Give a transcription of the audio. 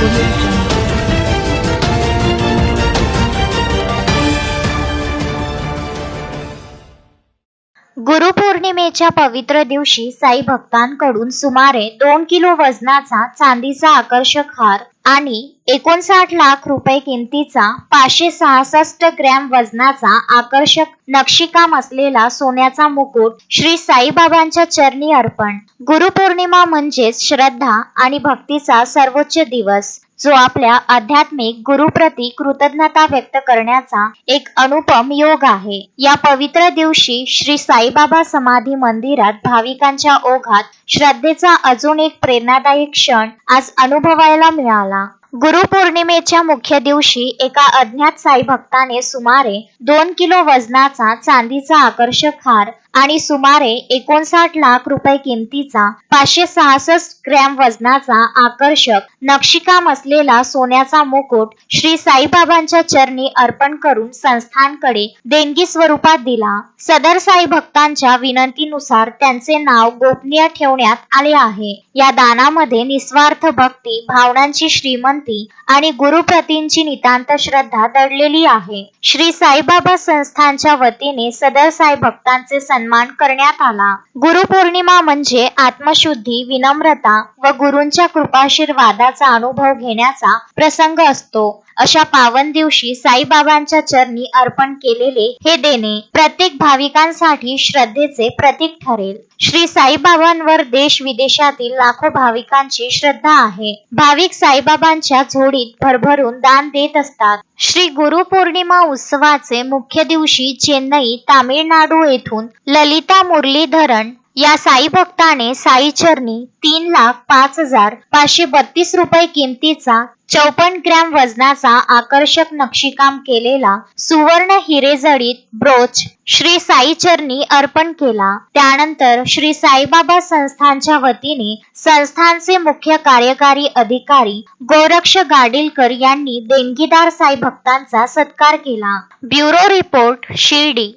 Removed. गुरुपौर्णिमेच्या पवित्र दिवशी साई भक्तांकडून सुमारे दोन किलो वजनाचा चांदीचा आकर्षक हार आणि एकोणसाठ लाख रुपये किमतीचा पाचशे सहासष्ट ग्रॅम वजनाचा आकर्षक नक्षीकाम असलेला सोन्याचा मुकुट श्री साईबाबांच्या चरणी अर्पण. गुरुपौर्णिमा म्हणजेच श्रद्धा आणि भक्तीचा सर्वोच्च दिवस. जो आपल्या आध्यात्मिक गुरुप्रती कृतज्ञता व्यक्त करण्याचा एक अनुपम योग आहे. या पवित्र दिवशी श्री साईबाबा समाधी मंदिरात भाविकांच्या ओघात श्रद्धेचा अजून एक प्रेरणादायी क्षण आज अनुभवायला मिळाला. गुरुपौर्णिमेच्या मुख्य दिवशी एका अज्ञात साई भक्ताने सुमारे दोन किलो वजनाचा चांदीचा आकर्षक हार आणि सुमारे एकोणसाठ लाख रुपये किमतीचा पाचशे सहासष्ट ग्रॅम वजनाचा आकर्षक नक्षीकाम असलेला सोन्याचा मुकुट श्री साईबाबांच्या चरणी अर्पण करून संस्थानकडे देणगी स्वरूपात दिला. सदर साई भक्तांच्या विनंतीनुसार त्यांचे नाव गोपनीय ठेवण्यात आले आहे. या दानामध्ये निस्वार्थ भक्ती भावनांची श्रीमंती आणि गुरुप्रतींची नितांत श्रद्धा दडलेली आहे. श्री साईबाबा संस्थानच्या वतीने सदर साई भक्तांचे सन्मान करण्यात आला. गुरुपौर्णिमा म्हणजे आत्मशुद्धी विनम्रता व गुरूंच्या कृपाशीर्वादाचा अनुभव घेण्याचा प्रसंग असतो. अशा पावन दिवशी साईबाबांच्या चरणी अर्पण केलेले हे देणे प्रत्येक भाविकांसाठी श्रद्धेचे प्रतीक ठरेल. श्री साईबाबांवर देश विदेशातील लाखो भाविकांची श्रद्धा आहे. भाविक साईबाबांच्या झोडीत भरभरून दान देत असतात. श्री गुरुपौर्णिमा उत्सवाचे मुख्य दिवशी चेन्नई तामिळनाडू येथून ललिता मुरलीधरन या साई भक्ताने साई चरणी तीन लाख पाच हजार पाचशे बत्तीस रुपये किमतीचा चौपन्न ग्रॅम वजनाचा आकर्षक नक्षीकाम केलेला सुवर्ण हिरेजडीत ब्रोच श्री साई चरणी अर्पण केला. त्यानंतर श्री साईबाबा संस्थांच्या वतीने संस्थानचे मुख्य कार्यकारी अधिकारी गोरक्ष गाडीलकर यांनी देणगीदार साई भक्तांचा सत्कार केला. Bureau report Shirdi.